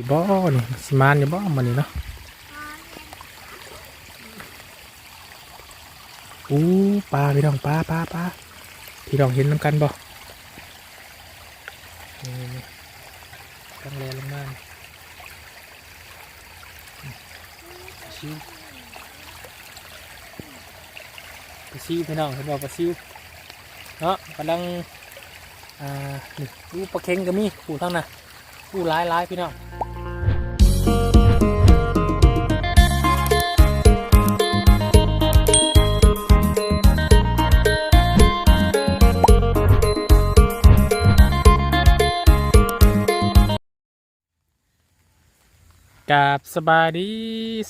อีบ่นี่สิมานอยู่บ่มันนี่เนาะอู้ปลาพี่น้องปลาปลาปลาพี่น้องเห็นน้ำกันบ่นี่นี่ตั้งแรงลงมานชิวปลาซิวพี่น้องเห็นบ่ปลาซิวเนาะกำลังอ่านี่ดูปลาเค็งก็มีผู้ทั้งน่ะผู้ร้ายร้ายพี่น้อง กับสบายดี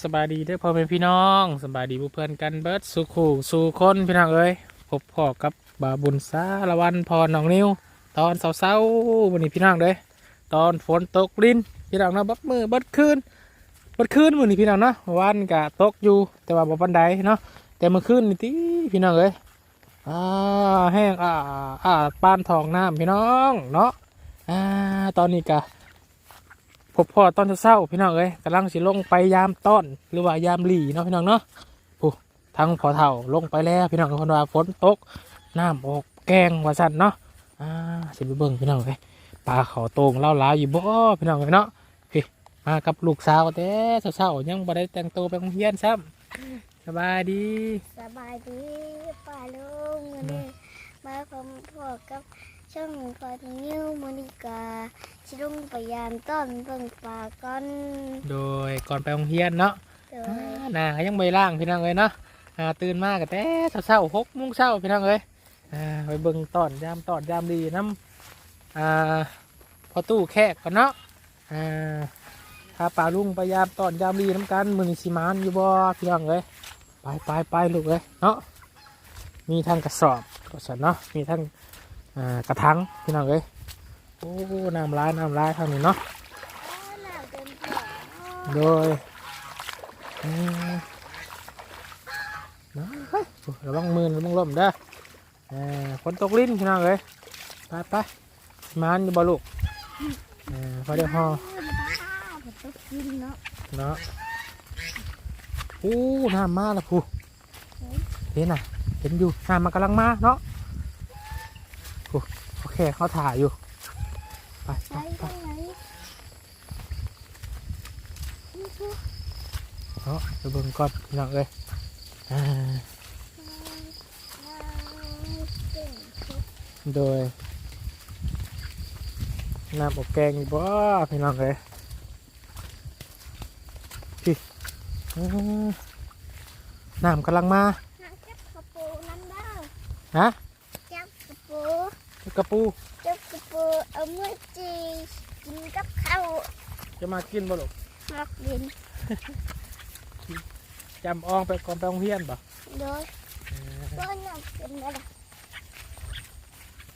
สบายดีเด้อพ่อแม่พี่น้องสบายดีผู้เพื่อนกันเบิดสู่ขู่สู่คนพี่น้องเอ้ยพบพ่อกับบาบุญสารวันพรน้องนิวตอนเศร้าๆวันนี้พี่น้องเด้ยตอนฝนตกรินพี่น้องเนาะบัดมือบัดคืนบัดคืนวันนี้พี่น้องเนาะวันกะตกอยู่แต่ว่าบ่ปันใดเนาะแต่เมื่อคืนนี่ติพี่น้องเอ้ยอ่าแห้งอ่าอ่าปานทองน้ำพี่น้องเนาะอ่าตอนนี้กะ บพ่อตอนเช้าพี่น้องเอ้ยกำลังสิลงไปยามต้อนหรือว่ายามหลีเนาะพี่น้องเนาะผู้ทั้งพอเท่าลงไปแล้วพี่น้องคนว่าฝนตกน้ำออกแกงว่าสั่นเนาะอ่าสิไปเบิ่งพี่น้องเอ้ยปลาเขาโตงเล่าลายอยู่บ่พี่น้องเอ้ยเนาะพี่มากับลูกสาวแต่เช้าๆยังบ่ได้แต่งตัวไปโรงเรียนซ้ำสบายดีสบายดีป่าลุงวันนี้มาพร้อมพ่อกับ ช่องพอนิ้วมอนิกาชิลุงพยายามต้อนเบิ่งปลาก้อนโดยก่อนไปโรงเรียนเนาะโดอ่ายน่าก็ยังไม่ล่างพี่น้องเอ้ยเนาะอ่าตื่นมากแต่เช้าๆหกโมงเช้าพี่น้องเอ้ยอ่าไปเบิ่งตอนยามตอนยามดีน้ำอ่าพอตู้แขกกันเนาะอ่าพาป่าลุงไปยามตอนยามดีน้ำกันมือนิสิมานอยู่บ่พี่น้องเอ้ยไปไปไปลูกเอ้ยเนาะมีทั้งกระสอบกระสอบเนาะมีทั้งอ่า กระถางพี่น้องเอ้ยโอ้น้ำร้ายน้ำร้ายทางนี้เนาะโดยอืมนะเฮ้ยระวังมือระวังลมเด้อฝนตกลิ้นพี่น้องเลยไปไปมานอยู่บ่ลูกเออพอเดี๋ยวห่อเนาะเนาะอู้น้ำมาแล้วผู้เห็นน่ะเห็นอยู่น้ำมันกำลังมาเนาะ โอเคเขาถ่ายอยู่ ไปไปใช้ไปตรงไหนเนาะไปเบิ่งก่อนพี่น้องเลยอ่าโดยน้ำอบแกงอยู่บ่พี่น้องเลยพี่อื้อน้ำกำลังมาน้ำจับกระปูนั่นเด้อฮะจับกระปู กระปูจับกระปูเอามือจีกินกับข้าวจะมากินบ่ลูกมักกินจำอองไปก่อนไปโรงเรียนบ่โดยก็น้ำเป็นอะไร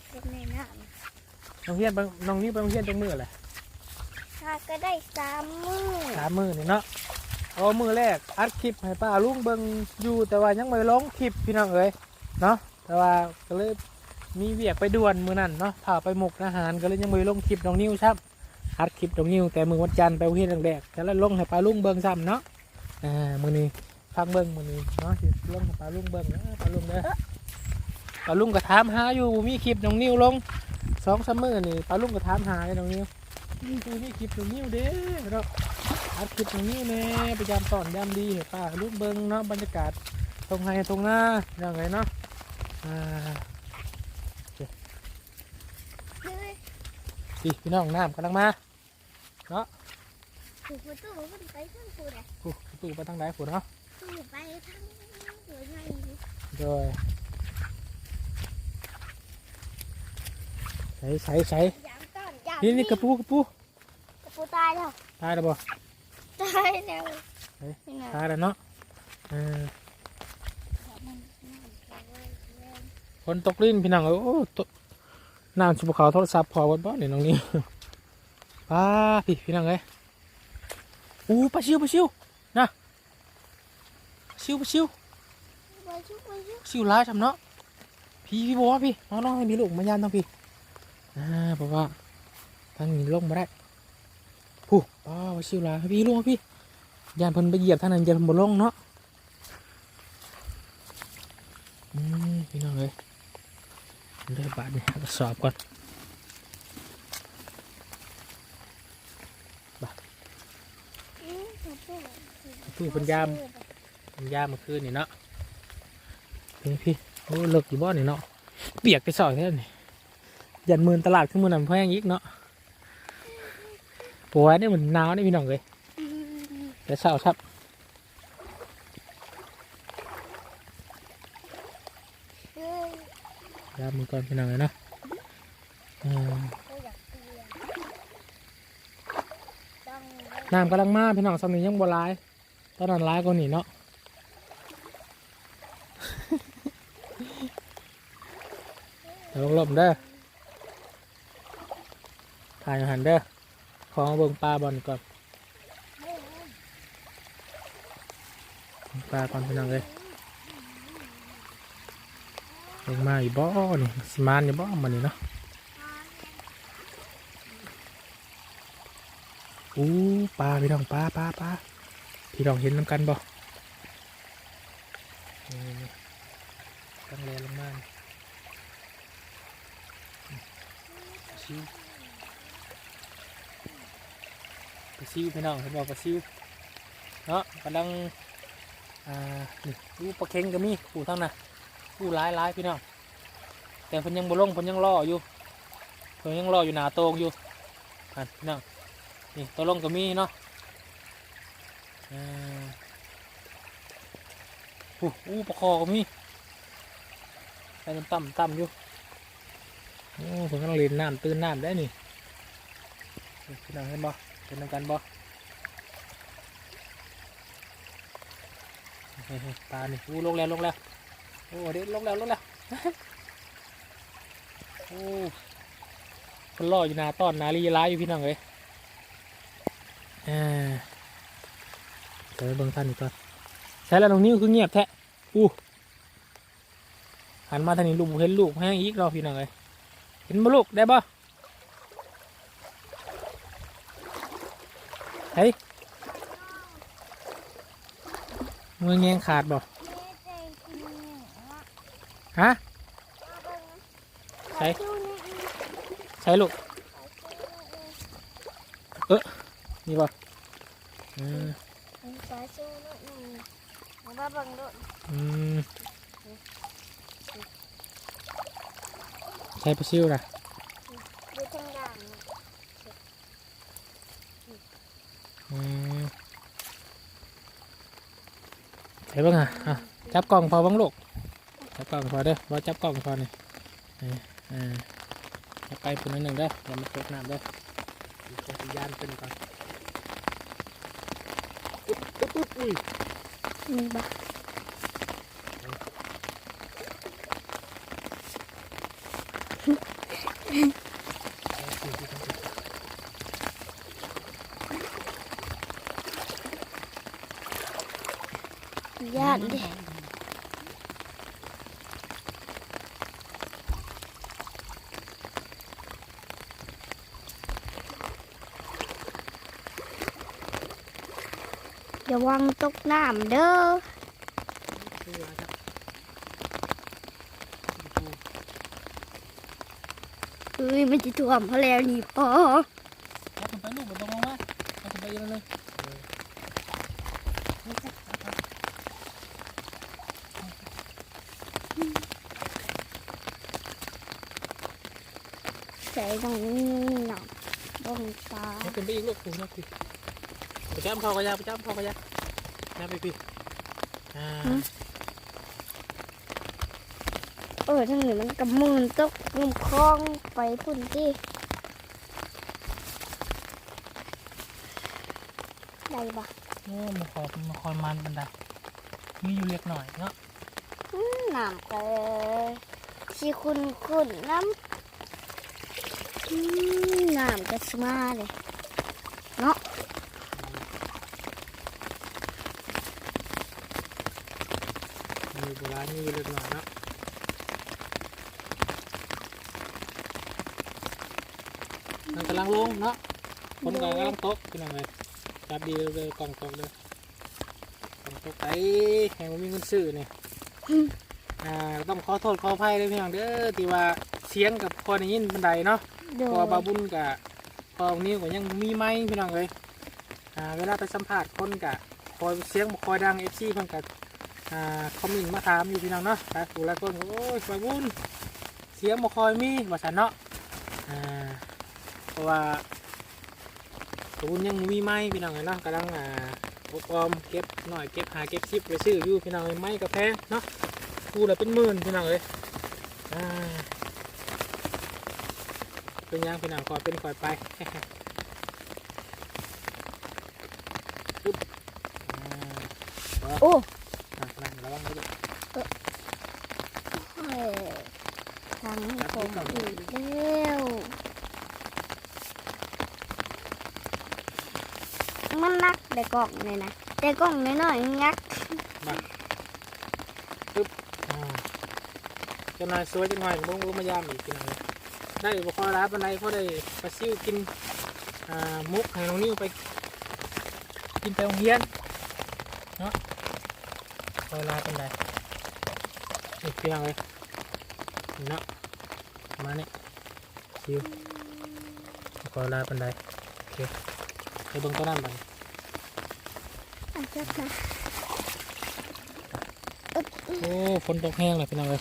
เป็นในน้ำโรงเรียนไปน้องนี่ไปโรงเรียนจังมือแหละถ้าก็ได้สามมือสามมือนี่เนาะเอามือแรกอัดคลิปให้ป้าลุงเบิ่งอยู่แต่ว่ายังไม่ลงคลิปพี่น้องเอ้ยเนาะแต่ว่าก็เลย มีเวียกไปด่วนมือนั่นเนาะพาไปหมกอาหารก็เลยยังไม่ลงคลิปน้องนิ้วครับอัดคลิปตรงนี้วแต่มือวันจันทร์ไปเฮียนแรกแต่แล้วลงให้ปลาลุงเบิ้งซ้ำเนาะอ่ามือนี้พักเบิ้งมือนี้เนาะลงให้ปลาลุงเบิ้งปลาลุงเด้อปลาลุงก็ถามหาอยู่มีคลิปน้องนิ้วลงสองสามมือนี่ปลาลุงก็ถามหาเลยน้องนิ้วนี่กูมีคลิปน้องนิ้วเด้อเนาะอัดคลิปน้องนิ้วแน่พยายามสอนยามดีให้ป้าลุงเบิ้งเนาะบรรยากาศตรงไห้ตรงหน้าอย่างไรเนาะอ่า เฮ้ย สิพี่น้องน้ำกำลังมาถูกประตูมันไปทางกูเลยผู้ตู้ไปทางไหนผู้เนาะถูกไปทางหัวใหญ่โดยใส่ใส่ใส่ยามต้อนยามนี่นี่กระปูกระปูกระปูตายแล้วตายแล้วบ่ตายแล้วเฮ้ยนี่นะตายแล้วเนาะเออฝนตกลิ้นพี่น้องเอ้ยโอ้ตก น้ำชุบเขาโทรศัพท์พอวันบ่เนี่ยน้องนี่ป้าพี่พี่น้องเอ้ยอู้ปลาชิวปลาชิวนะปลาชิวปลาชิวไปชุบไปชุบชิวร้ายทำเนาะพี่พี่บอกว่าพี่น้องน้องให้มีลูกมายามต้องพี่อ่าเพราะว่าทางนี้ลงมาได้ผู้ผู้ป้าวชิวลาพี่ลุงพี่ยานเพิ่นไปเหยียบทางนั้นยานเพิ่นบ่ลงเนาะอืมพี่น้องเลย เลือบาดนี่หากระสอบก่อนอืมขอบคุณตู้เป็นยามเป็นยามเมื่อคืนนี่เนาะพี่พี่โอ้เลิกอยู่บ่นี่เนาะเปียกไปสอยแท้นี่ยันมื่นตลาดขึ้นมือนันแพงอีกเนาะปวดนี่เหมันหนาวนี่พี่น้องเลยแต่เช้าครับ เฮ้ย ยา มือก่อนพี่น้องเลยเนาะน้ำกำลังมาพี่น้องสำนึกยังบ่ร้าย ตอนนั้นร้ายกว่านี่เนาะเดี๋ยวลมเด้อถ่ายหันเด้อขอมาเบิ่งปลาบอลก่อนปลาก่อนพี่น้องเลย ลงมาอีบ่อนี่สมานอยู่บ่มันนี่เนาะอู้ปลาพี่น้องปลาปลาปลาพี่น้องเห็นน้ำกันบ่นี่ๆตั้งแรลงมาชิวปลาซิวพี่น้องเห็นบอกปลาซิวเนาะกำลังอ่านี่ดูปลาเค็งก็มีปูทั้งน่ะ ปูร้ายร้ายพี่น้องแต่เพิ่นยังบ่ลงเพิ่นยังรออยู่เพิ่นยังรออยู่หนาโตงอยู่อันพี่น้องนี่ตัวลงก็มีเนาะอ่าอู้อู้ปลาคอก็มีไปต่ำต่ำอยู่โอ้ผมกำลังเล่นน้ำตื่นน้ำได้นี่พี่น้องเห็นบ่เป็นน้ำกันบ่ปลานี่อู้ลงแล้วลงแล้ว โอ้เด็ดลงแล้วลงแล้วโอ้คนล่ออยู่นาต้อนนาลีร้ายอยู่พี่น้องเลยอ่าเดี๋ยวไปเบิ่งท่านอีกก่อนใช่แล้วตรงนี้คือเงียบแท้อู้หันมาทางนี้ลูกเห็นลูกแห้งอีกรอพี่น้องเลยเห็นบ่ลูกได้บ่เฮ้ยมือแงงขาดบ่ แม่ใจกินเนี่ยว่า ฮะเอาไปนะใช่ขอสู้นะอีกใช่ลูกขอสู้นะอีกนี่บ่อืมขอสู้นะอีกเอามาเบังดูอืมใช่ปลาซิวนะดูทางด่างนะอืมใช่บ้างอะอะจับกล่องพอบ้างลูก จับกล่องพอเด้อบ่จับกล่องพอนี่อ่าอ่าจับไปปุ่นนิดหนึ่งเด้ออย่ามาตกน้ำเด้อดูจักรยานขึ้นก่อนอุ๊บอุ๊บอุ๊บอุ้ยมีบ่ญาติ ระวังตกน้ำเด้อเอ้ยมันจะท่วมเขาแล้วนี่พอเอาขึ้นไปลูกมันต้องลงมาเอาขึ้นไปอีกแล้วเลยใส่ตรงนี้หนักบงตาเอาขึ้นไปอีกลูกคุณนะพี่ ไปจ้ำพอกระยาไปจ้ำพอกระยาน้ำไปพี่อ่าเออทั้งนี้มันกำมืนตกงมคลองไปพุ่นที่ได้ปะโอ้มาขอมาคอยมันบันไดมีอยู่เล็กหน่อยเนาะอืมน้ำก็ชีคุณคุณน้ำอืมน้ำก็สมาเลยเนาะ มีโบราณมีอยู่เล็กหน่อยเนาะมันกำลังลงเนาะ ฝนก็กำลังตกพี่น้องเลยจับดีเลยเลยกล่องตกเลยกล่องตกไอ้แหงบ่มีเงินซื้อนี่อ่าต้องขอโทษขออภัยเลยพี่น้องเด้อที่ว่าเสียงกับพอได้ยินบันไดเนาะโดพอยบาบุญกับพอนิ้วก็ยังมีไม้พี่น้องเลยอ่าเวลาไปสัมภาษณ์คนกะคอยเสียงบ่คอยดังเอฟซีเพิ่นกะอ่าคอมเมนต์มาถามอยู่พี่น้องเนาะหลายผู้หลายคนก็โอ้ยบาบุญเสียงบ่คอยมีว่าซั่นเนาะอ่าเพราะว่า บาบุญยังบ่มีไม้พี่น้องเลยเนาะกำลังอ่าอบออมเก็บหน่อยเก็บหาเก็บซิปไปซื้ออยู่พี่น้องเลยไม้กระแพงเนาะกูละเป็นหมื่นพี่น้องเลยเป็นยังพี่น้องคอยเป็นคอยไปโอ้ อะนั่งระวังด้วย เฮ้ยทางผมอีกแล้ว มันนักแต่กล่องเลยนะแต่กล่องน้อยๆงักอ่าเจะนายสวยจังหน่อยบุ้งบุ้มายามอีกทีหนึงเลยได้อุปกรณ์ร้านบันไดเพราะได้ปลาซิวกินอ่ามุกให้น้องนิ้วไป กินไปโรงเรียนเนาะคอยลาเป็นไดอีกทีหนึงเลยนี่เนาะมาเนี่ยซิวคอยลาเป็นไดโอเคไปเบิ่งตัวนั้นบัดน อาจจะนะโอ้ฝนตกแห้งเลยพี่น้องเลย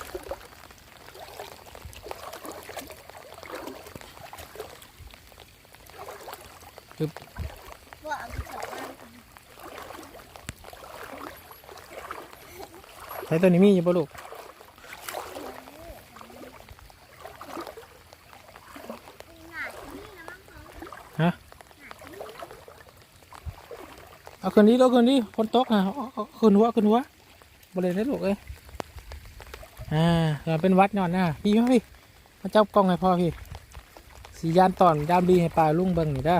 ว่าเอาไปจับมันใช้ตัวนี้มีอยู่ปะลูก เอาคืนนี้เอาคืนนี้ฝนตกอะเอาเอาเอาคืนหัวคืนหัวบริเวณได้ลูกเอ้ยอ่าอย่าเป็นวัดหย่อนนะพี่พี่มาจับกล้องให้พ่อพี่สียานตอนยามดีให้ปลาลุงเบิ่งนี่ด้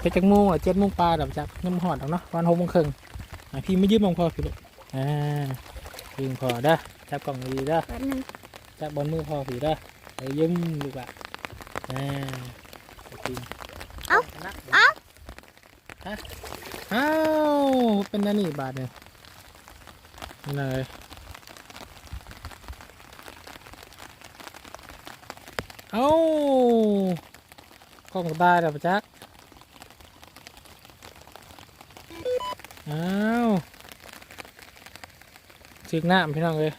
ไปจักโมงอะเจ็ดโมงปลาดับจากน้ำหอดเอาเนาะวันหกโมงครึ่งอะพี่ไม่ยืมมองพ่อพี่ลูกอ่ายืมพอด้อจับกล้องดีด้จับบนมือพ่อพี่ด้อไปยืมลูกอะอ่าไปกินเอ้า อ้าฮะอ้าว เป็นอันนี่บาทเนี่ยนี่เลยเอ้ากล้องตายแล้วจักอ้าวถึกน้ำพี่น้องเลย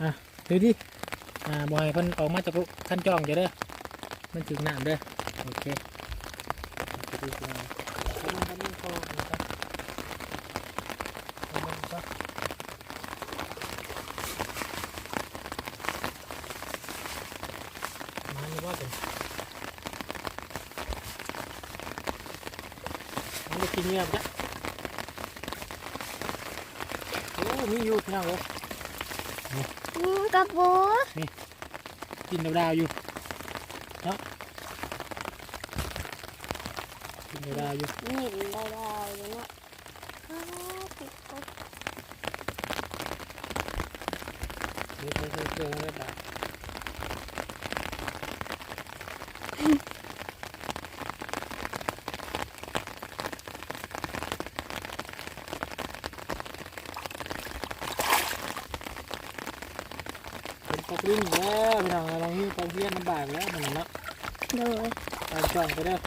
อะดูดิอ่าบอยเพิ่นออกมาจากขั้นจ้องจะเด้อมันถึกน้ำเด้อโอเค ไปดูกันไปดูกันดูคอนะครับไปดูซะมานี่ว่าเป็นมันจะกินเงียบจ้ะโอ้มีอยู่พี่น้องเลยอืมกระปูกินดาวๆอยู่เนาะกินดาวๆอยู่นี่ได้ได้เลยเนาะอ้าวติดกดเดี๋ยวเดี๋ยวเดี๋ยวเดี๋ยวเดี๋ยวเป็นปลาปิ้งแล้วพี่น้องเราหิ้วปลาเพี้ยนลำบากแล้วมันเนาะโดยไปจ่องไปเด้อ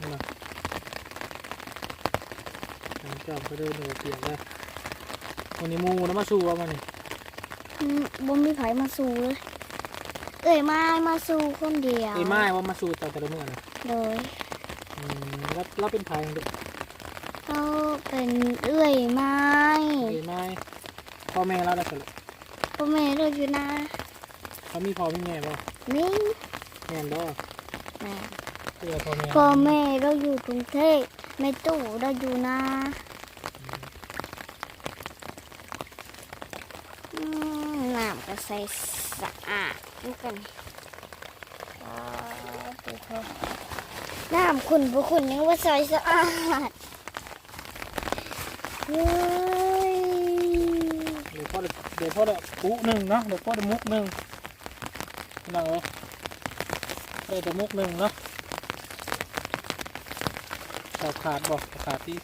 นี่มาไป จ่องไปเด้อหนูเปียกเลยวันนี้มูนะมาสู้ว่ามันนี่อืมบ่มีไผมาสู่เลย เอ้ยมามาสู่คนเดียวไอ้ไม้ว่ามาสู้แต่แต่ละเมื่อนะโดยอืมแล้วแล้วเป็นไผ่เด็กเขาเป็นเอ้ยไม้ไอ้ไม้พ่อแม่เราได้สรุปพ่อแม่เราอยู่นะเขามีพ่อมีแม่บ่นี่แม่บ่แม่เพื่อพ่อแม่พ่อแม่เราอยู่กรุงเทพแม่ตู่เราอยู่นะอืมน้ำก็ ใสสะอาดดูกันว้าวดูเขาน้ำขุ่นบุขุ่นยังว่าใสสะอาดเฮ้ยเดี๋ยวพ่อได้เดี๋ยวพ่อได้ปุ๊หนึ่งเนาะเดี๋ยวพ่อได้มุกหนึ่งพี่น้องเอ้ยได้แต่มุกหนึ่งเนาะเสาขาดบอกขาดที่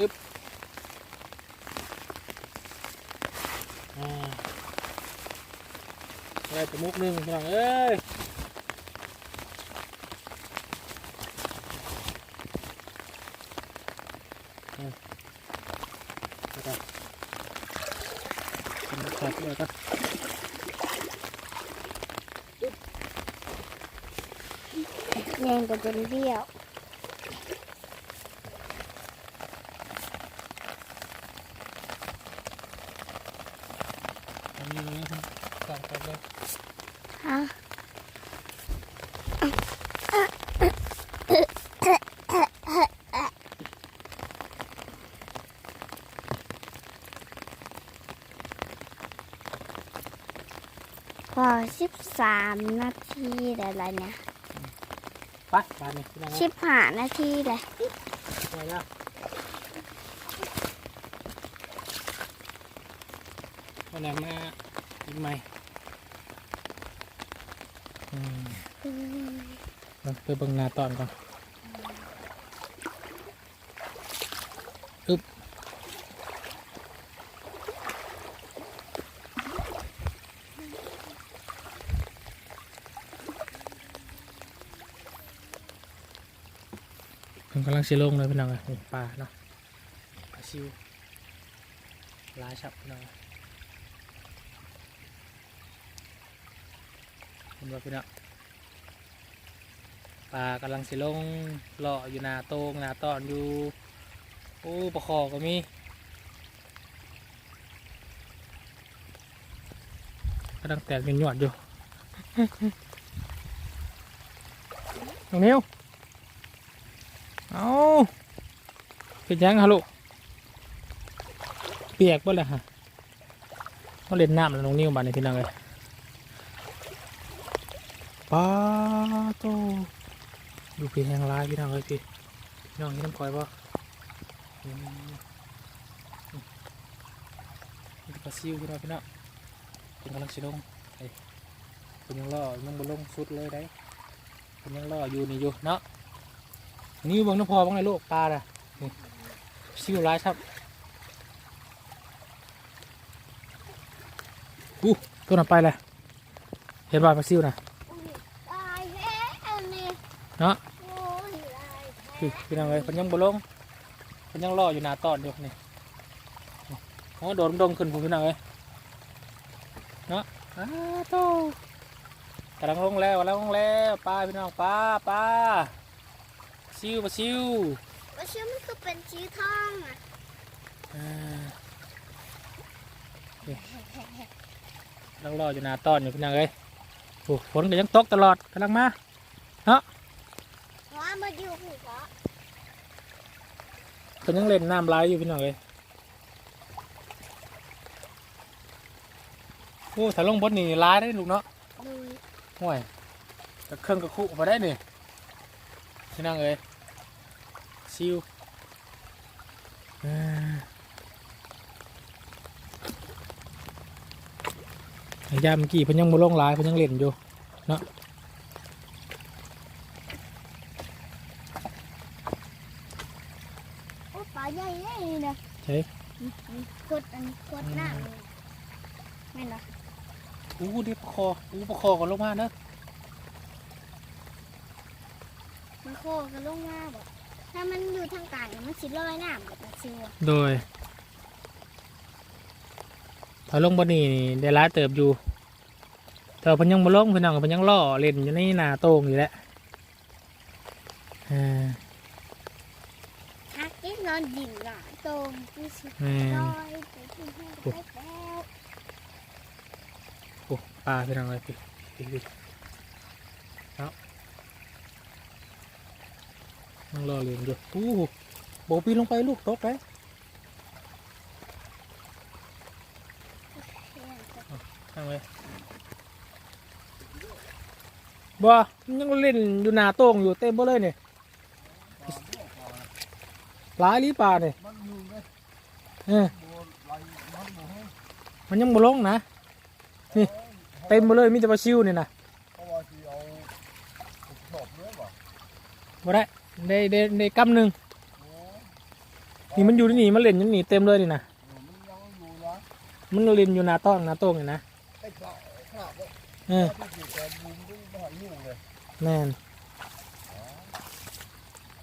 อึ๊บอ่า ได้แต่มุกหนึ่งพี่น้องเอ้ยอืมแล้วก็เป็นขาดด้วยก็แยงก็เป็นเบี้ยว อันนี้นะครับสั่งกันเลย ฮะ พอสิบสามนาทีแล้วอะไรเนี่ยไปบ้านนี้พี่น้องสิบห้านาทีเลยไปแล้ววันไหนมาอีกไหมอืมเราไปเบิ่งหน้าตอนก่อนอึ๊บมันกำลั งสิลงเลยพี่น้องเอ้ยปลาเนาะปลาซิวหลายชับพี่น้องเอ้ยเห็นบ่พี่น้องปลากำลังสิลงเลาะอยู่นาโตงนาตอนอยู่โอ้ปลาคอก็มีกำลังแตกเป็นหยวดอยู่น้องนิ้ว เอาเป็นยังฮะลูกเปียกบ่เลยฮะต้องเล่นน้ำแล้วน้องนิ้วบานในพี่น้องเลยป้าโตดูพี่แหงร้ายพี่น้องเลยพี่พี่น้องนี่น้ำคอยบ่นี่ปลาซิวพี่น้องพี่น้องเป็นกำลังชิลงไอ้เป็นยังล่อยังบนลงสุดเลยได้เป็นยังล่ออยู่นี่อยู่เนาะ นี่เบิ่งน้ำพอบ้างเลยลูกปลาอะนี่ซิวร้ายครับอู้ตัวนั้นไปเลยเห็นบ่ปลาซิวนะเนาะโอ้ยตายพี่น้องเลยเพิ่นยังบ่ลงเพิ่นยังรออยู่หน้าตอนอยู่นี่โอ้โดดดงขึ้นผมพี่น้องเลยเนาะอ้าโตกำลังลงแล้วกำลังลงแล้วปลาพี่น้องปลาปลา ซิวปลาซิวว่าชื่อมันคือเป็นชีทองอะอ่านี่เรารออยู่หนาตอนอยู่พี่นางเอ้ยโอ้ฝนก็ยังตกตลอดกำลังมาว่ามาอยู่หูเพราะเพิ่นยังเล่นน้ำไหลอยู่พี่น้องเอ้ยโอ้ถ้าลงบนนี่ร้ายได้ลูกเนาะดูห่วยกระเครื่องกระคุมาได้นี่พี่นางเอ้ย ซิวอ่ายามเมื่อกี้เพิ่นยังบ่ลงหลายเพิ่นยังเล่นอยู่โอ้ปลาใหญ่เลยนะใช่กดอันกดหน้าเลยไม่หรออู้ดิปลาคออู้ปลาคอก่อนลงมาเนอะมันโคกันลงมาแบบ ถ้ามันอยู่ทางกลางเนี่ยมันสิลอยน้ำแบบมันซิวอะโดยถ้าลงบนนี่นี่ได้ร้ายเติบอยู่แต่ว่าเพันยังบ่ลงเพิ่นยังเพันยังล่อเล่นอยู่ในหนาโต้งอยู่แหละอ่า ฮักที่นอนดิ่งหลังตรงที่สุดแม่ลนอยไปที่ห้องไปแล้ว โอ้ปลาเป็นอะไรพี่พี่พี่เอา ยังรอเล่นอยู่อู้หูโบปีนลงไปลูกตกไปทางไว้บ่มันยังเล่นอยู่หนาโต้งอยู่เต็มบ่เลยเนี่ยหลายลีปลาเนี่ยมันอยู่ไงเออบัวไหลมันบ่แห้งมันยังบ่ลงนะ นี่เต็มหมาเลยมีแต่ปลาซิวนี่นะเพราะว่าสิเอาชอบเนื้อบ่บ่ได้ ได้ได้ได้กำหนึ่งนี่มันอยู่ที่นี่มันเล่นอยู่นี่เต็มเลยนี่นะมันยังอยู่นะมันเล่นอยู่หนาต้องหนาโต้งนี่นะไอ้ข้าวข้าวว่าเออที่สิแต่บุญด้วยบ่ให้ยุ่งเลยแม่น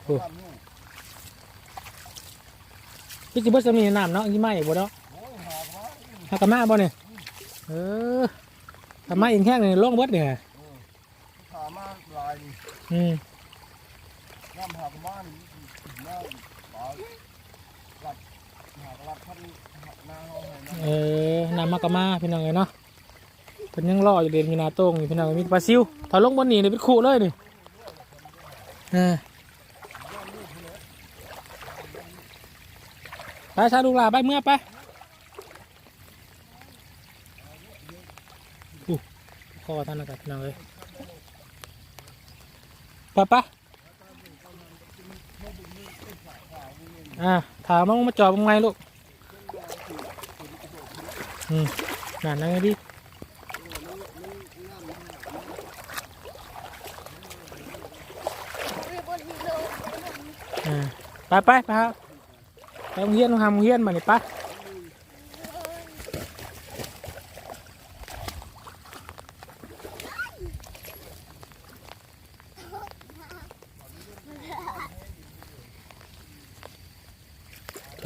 โอ้ข้ามยุ่งพี่จิเบิร์สมีน้ำเนาะยี่ไม่บ่เนาะโอ้ยหากว่าหากะมาบ่เนี่ยเออทำไมาเองแห้งนี่ลงเบิดเนี่ยขามาลายนี่อืม น้ำหากบ้านนี่สิน้ำปลาหลัดหากหลัดพันหักหน้าเฮาให้นะเออน้ำมากะมาพี่น้องเอ้ยเนาะเพิ่นยังรออยู่เด่นมีนาโต้งอยู่พี่น้องมีปลาซิวถอยลงบนนี่นี่เป็นคู่เลยนี่เออไปชาลูกหลาไปเมื่อไปอู้คอท่านนะครับพี่น้องเอ้ยไปไป อ่าถามน้องมาจอบยังไงลูกอืมนั่นนั่งดิอ่าไปไปไปครับไปโรงเรียนทำโรงเรียนมาหนี่ไปะ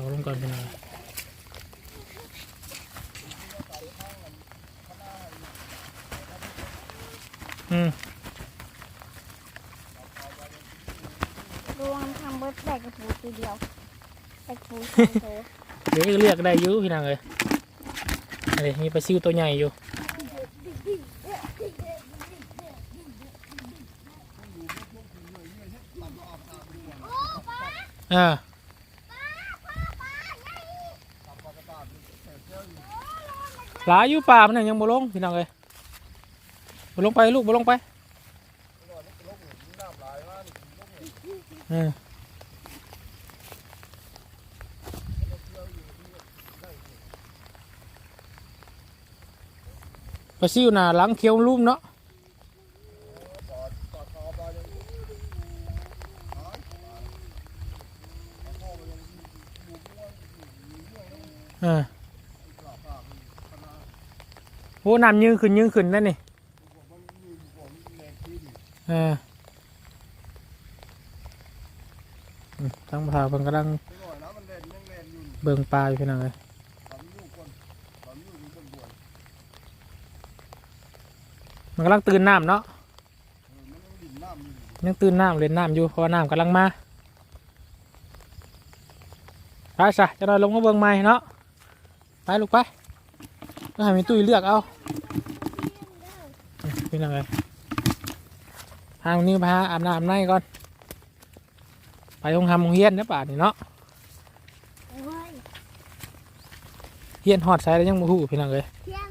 อาลงก่อนพี่น้องอืม รว มทำเบิร์ดแกระปูทีเดียวแกกระปูสองตัวเดี๋ยวเรียกได้อยุพี่นางเลยอะไรมีปลาซิวตัวใหญ่อยู่อ่าหลายอยู่ป่ามันยังบ่ลงพี่น้องเลยบ่ลงไปลูกบ่ลงไปเออ ไปซิวน่ะหลังเคียวลุ่มเนาะอ่าโอ้น้ำยืงขึ้นยืงขึ้นนั่นนี่อ่าทั้งพาเพิ่นกำลังเล่นยังเล่นอยู่เบิ่งปลาอยู่พี่น้องเลย ทำลูกคนทำลูกอยู่บนบวน มันกำลังตื่นน้ำเนาะเออมันยังดิ่นน้ำอยู่ยังตื่นน้ำเล่นน้ำอยู่เพราะว่าน้ำกำลังมาไปซะจะนอยลงมาเบิ่งใหม่เนาะไปลูกไปก็ให้มีตุ้ยเลือกเอาพี่น้องเลยทางนี้พาอาบน้ำอาบในก่อน ไปห้องทำห้องเฮียนนะป่านี่เนาะโอ้ยเฮียนหอดใส่แล้วยังบ่ฮู้พี่น้องเลยเที่ยง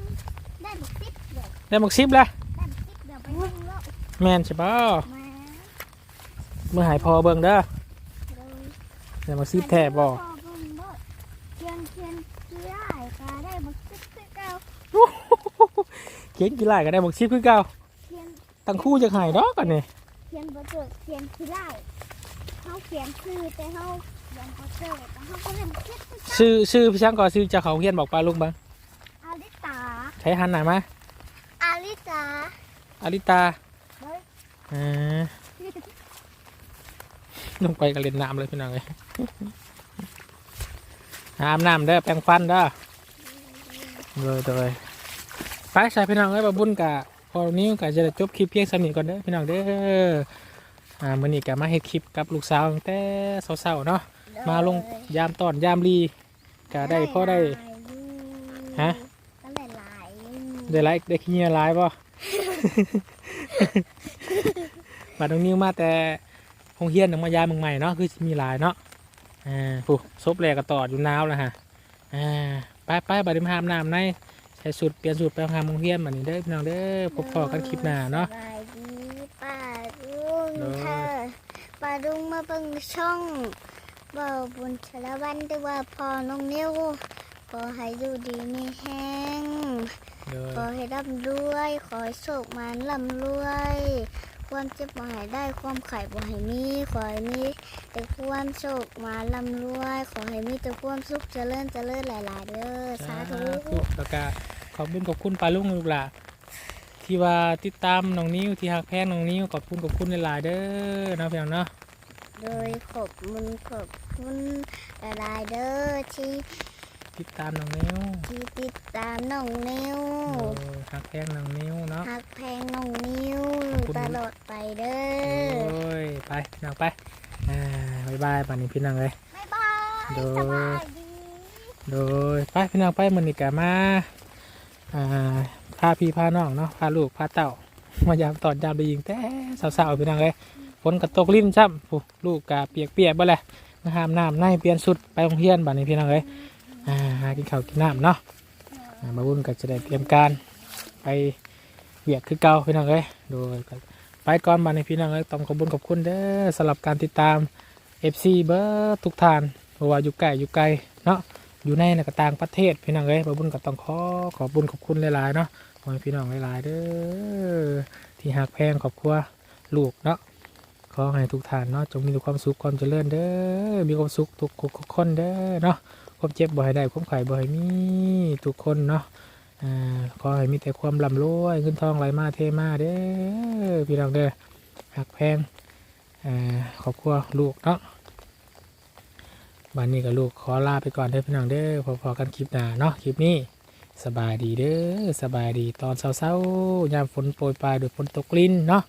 ได้บุกซิปเดี๋ยวได้หมกซิบแล้ว แล้วแม่นใช่ป่ะมาเมื่อหายพอเบิ่งเด้อเลยได้หมกซิบแท้บ่เทียนเทียนเทียนกาได้บุกซิปคือเก่าเขียนกี่ไร่ก็ได้หมกซิบคือเก่าเทียนตั้งคู่จะหายดอกกันนี่เทียนบะเจิดเทียนคือไล่เขาเขียนชื่อแต่เขาเขียนบะเจิดแต่เขาก็เล่นซิปคือเก่าชื่อชื่อพี่ช่างก่อนชื่อเจะเขาเฮียนบอกปลาลุงบ้างอาลิตาใช้หันหน่อยมาอาลิตาอาริตาเฮ้ยอ่า ลงไปก็เล่นน้ำเลยพี่น้องเลยอาบน้ำเด้อแปรงฟันเด้อเลยเลยไปใส่พี่น้องเอ้ยบาบุญกะพอนี้กะจะได้จบคลิปเพียงสำนีก่อนเด้อพี่น้องเด้ออ่ามื่อนี้กะมาเฮ็ดคลิปกับลูกสาวตั้งแต่เช้าๆเนาะมาลงยามตอนยามรีกะได้พอได้ฮะก็หลายหลายได้ไลค์ได้ขี้เงียไลค์ป่ะมาตรงนี้มาแต่โรงเรียนหนังมายายเมืองใหม่เนาะคือมีหลายเนาะอ่าผู้ซบแรกก็ตอดอยู่นาวแล้วฮะอ่าไปไปบัดนี้มหามน้ำในใช้สูตรเปลี่ยนสูตรไปทำโรงเรียนแบัดนี้เด้อพี่น้องเด้อพบพอกันคลิปหน้าเนาะสบาดีป้าลุงเธอป้าลุงมาเบิ่งช่องเบาบุญชลวันหรือว่าพอน้องนิ้วขอให้อยู่ดีมีแห้งขอให้ร่ำรวย ขอให้โชคมันร่ำรวย ความเจ็บบ่ให้ได้ความไข่บ่ให้มี ขอให้มีแต่ความโชคมาร่ำรวย ขอให้มีแต่ความสุขเจริญเจริญหลาย ๆ เด้อสาธุแล้วก็ขอบคุณขอบคุณปลาลุงลูกหล่ะที่ว่าติดตามน้องนิ้วที่หักแพงน้องนิ้วขอบคุณขอบคุณหลาย ๆ เด้อนาะพี่น้องเนาะโดยขอบคุณขอบคุณหลาย ๆ เด้อที่ ติดตามน้องนิ้วที่ติดตามน้องนิวโอ้หักแพงน้องนิ้วเนาะ หักแพงน้องนิวขอบคุณ ตลอดไปเด้โอ้อยไปพี่น้องไปอ่าบายบายป่านนี้พี่น้องเลย บ๊ายบายโดยสบายดีโดยไปพี่น้องไปมือนิกามาอ่าพาพี่พาน้องเนาะพาลูกพาเต่ามายามตอนยามไปยิงแต่สาวๆพี่น้องเลยฝนกระตกลิ้นช่ำผู้ลูกกาเปียกๆบ่แหละมาหามน้ำในเปลี่ยนสุดไปโรงเรียนบ้านนี้พี่น้องเลย อ่าหากินข้าวกินน้ำเนาะอ่าบาบุญก็จะได้เตรียมการไปเบียกคือเก่าพี่น้องเลยโดยก็ไปก่อนบ้านนี้พี่น้องเลยต้องขอบคุญขอบคุณเด้อสำหรับการติดตาม FC เบิร์ทุกท่านเพราะว่าอยู่ไกลอยู่ไกลเนาะอยู่ในและก็ต่างประเทศพี่น้องเอ้ยบาบุญก็ต้องขอขอบบุญขอบคุณหลายๆเนาะขอให้พี่น้องหลายๆเด้อที่หักแพงครอบครัวลูกเนาะขอให้ทุกท่านเนาะจงมีแต่ความสุขความเจริญเด้อมีความสุขทุกทุกคนเด้อเนาะ ความเจ็บบ่ให้ได้ความไข่บ่ให้มีทุกคนเนาะขอให้มีแต่ความร่ำรวยเงินทองไหลมาเทมาเด้อพี่น้องเด้อหักแพงอ่าครอบครัวลูกเนาะวันนี้กับลูกขอลาไปก่อนเด้อพี่น้องเด้อพอๆกันคลิปหน้าเนาะคลิปนี้สบายดีเด้อสบายดีตอนเช้าๆยามฝนโปรยปลายโดยฝนตกลิ้นเนาะ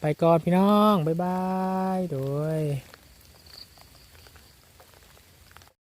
ไปก่อนพี่น้อง บ๊ายบายโดย